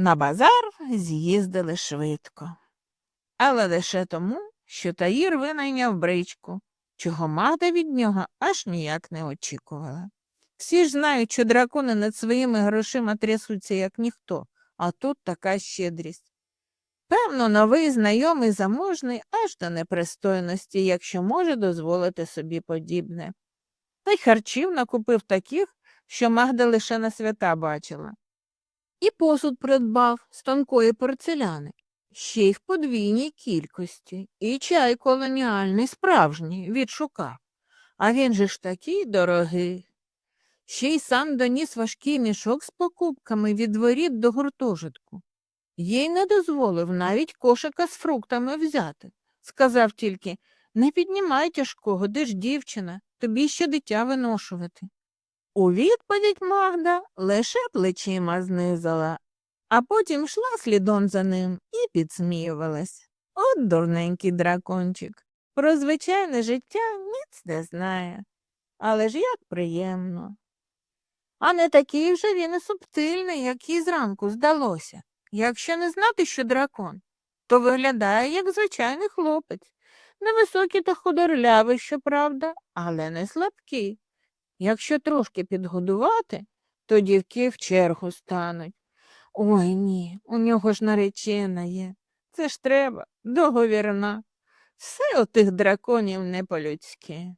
На базар з'їздили швидко, але лише тому, що Таїр винайняв бричку, чого мати від нього аж ніяк не очікувала. Всі ж знають, що дракони над своїми грошима трясуться, як ніхто, а тут така щедрість. Певно, новий знайомий заможний аж до непристойності, якщо може дозволити собі подібне. Та й харчів накупив таких, що Магда лише на свята бачила. І посуд придбав з тонкої порцеляни, ще й в подвійній кількості, і чай колоніальний справжній відшукав. А він же ж такий дорогий. Ще й сам доніс важкий мішок з покупками від воріт до гуртожитку. Їй не дозволив навіть кошика з фруктами взяти. Сказав тільки не піднімай тяжкого, де ж дівчина, тобі ще дитя виношувати. У відповідь Магда лише плечима знизала, а потім йшла слідом за ним і підсміювалась. От дурненький дракончик. Про звичайне життя ніц не знає. Але ж як приємно. А не такий вже він і субтильний, як їй зранку здалося. Якщо не знати, що дракон, то виглядає як звичайний хлопець. Невисокий та худорлявий, щоправда, але не слабкий. Якщо трошки підгодувати, то дівки в чергу стануть. Ой ні, у нього ж наречена є. Це ж треба, договірна. Все у тих драконів не по-людськи.